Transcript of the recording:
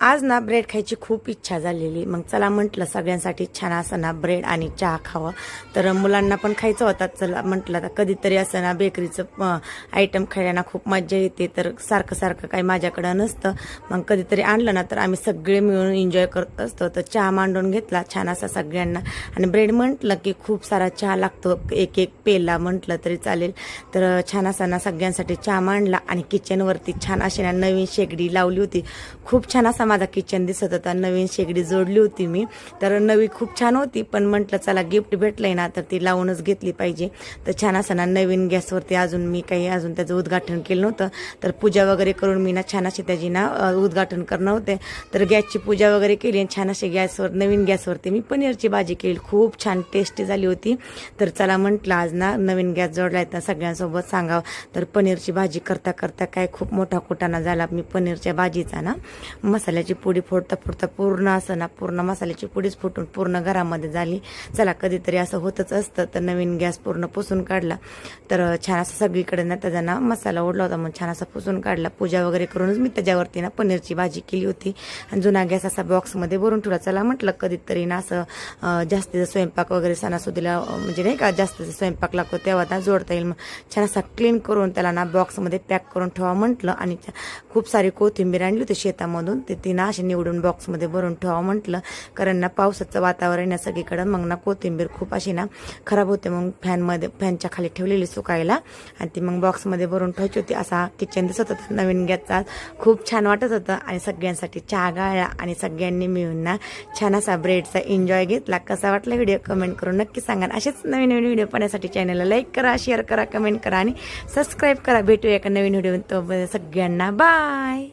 आज ना ब्रेड खायची खूप इच्छा झालेली. मग चला म्हटलं सगळ्यांसाठी छान असं ना ब्रेड आणि चहा खावं. तर मुलांना पण खायचं होता. चला म्हटलं आता कधीतरी असं ना बेकरीचं आयटम खायला खूप मजा येते. तर सारखं सारखं काही माझ्याकडं नसतं. मग कधीतरी आणलं ना तर आम्ही सगळे मिळून एन्जॉय करत असतो. तर चहा मांडून घेतला छान असा सगळ्यांना. आणि ब्रेड म्हटलं की खूप सारा चहा लागतो. एक एक पेला म्हटलं तरी चालेल. तर छान असा ना सगळ्यांसाठी चहा मांडला आणि किचनवरती छान अशी ना नवीन शेगडी लावली होती. खूप छान असा माझा किचन दिसत होता. नवीन शेगडी जोडली होती मी. तर नवी खूप छान होती पण म्हटलं चला गिफ्ट भेटलंय ना तर ती लावूनच घेतली पाहिजे. तर छान असं ना नवीन गॅसवरती अजून मी काही अजून त्याचं उद्घाटन केलं नव्हतं. तर पूजा वगैरे करून मी ना छान अशी त्याची ना उद्घाटन करणं होते. तर गॅसची पूजा वगैरे केली आणि छान अशी गॅसवर नवीन गॅसवरती मी पनीरची भाजी केली. खूप छान टेस्टी झाली होती. तर चला म्हटलं आज ना नवीन गॅस जोडलाय तर सगळ्यांसोबत सांगावं. तर पनीरची भाजी करता करता काय खूप मोठा कुटाणा झाला. मी पनीरच्या भाजीचा ना मसाल्याची पुडी फोडता फोडता पूर्ण असं ना पूर्ण मसाल्याची पुडीच फुटून पूर्ण घरामध्ये झाली. चला कधीतरी असं होतच असतं. तर नवीन गॅस पूर्ण पुसून काढला. तर छान असं सगळीकडे ना त्याचा ना मसाला ओढला होता. मग छान असा पुसून काढला. पूजा वगैरे करूनच मी त्याच्यावरती ना पनीरची भाजी केली होती. आणि जुना गॅस असा बॉक्समध्ये भरून ठेवला. चला म्हटलं कधीतरी ना असं जास्तीचा स्वयंपाक वगैरे सणासुदीला म्हणजे नाही का जास्तीचा स्वयंपाक लागतो तेव्हा ना जोडता येईल मग छान असा क्लीन करून त्याला ना बॉक्समध्ये पॅक करून ठेवा म्हटलं. आणि खूप सारी कोथिंबीर आणली होती शेतामधून. ते ती ना अशी निवडून बॉक्समध्ये भरून ठेवा म्हटलं. कारण ना पावसाचं वातावरण या सगळीकडं. मग ना कोथिंबीर खूप अशी ना खराब होते. मग फॅनमध्ये फॅनच्या खाली ठेवलेली सुकायला. आणि ती मग बॉक्समध्ये भरून ठेवायची होती. असा किचन दिसत होता. नवीन गॅसचा खूप छान वाटत होतं. आणि सगळ्यांसाठी चहा गाळला. आणि सगळ्यांनी मिळून ना छान असा ब्रेडचा एन्जॉय घेतला. कसा वाटला व्हिडिओ कमेंट करून नक्की सांगा. असेच नवीन नवीन व्हिडिओ पाहण्यासाठी चॅनलला लाईक करा शेअर करा कमेंट करा. आणि सबस्क्राईब करा. भेटूया एका नवीन व्हिडिओ तो सगळ्यांना. बाय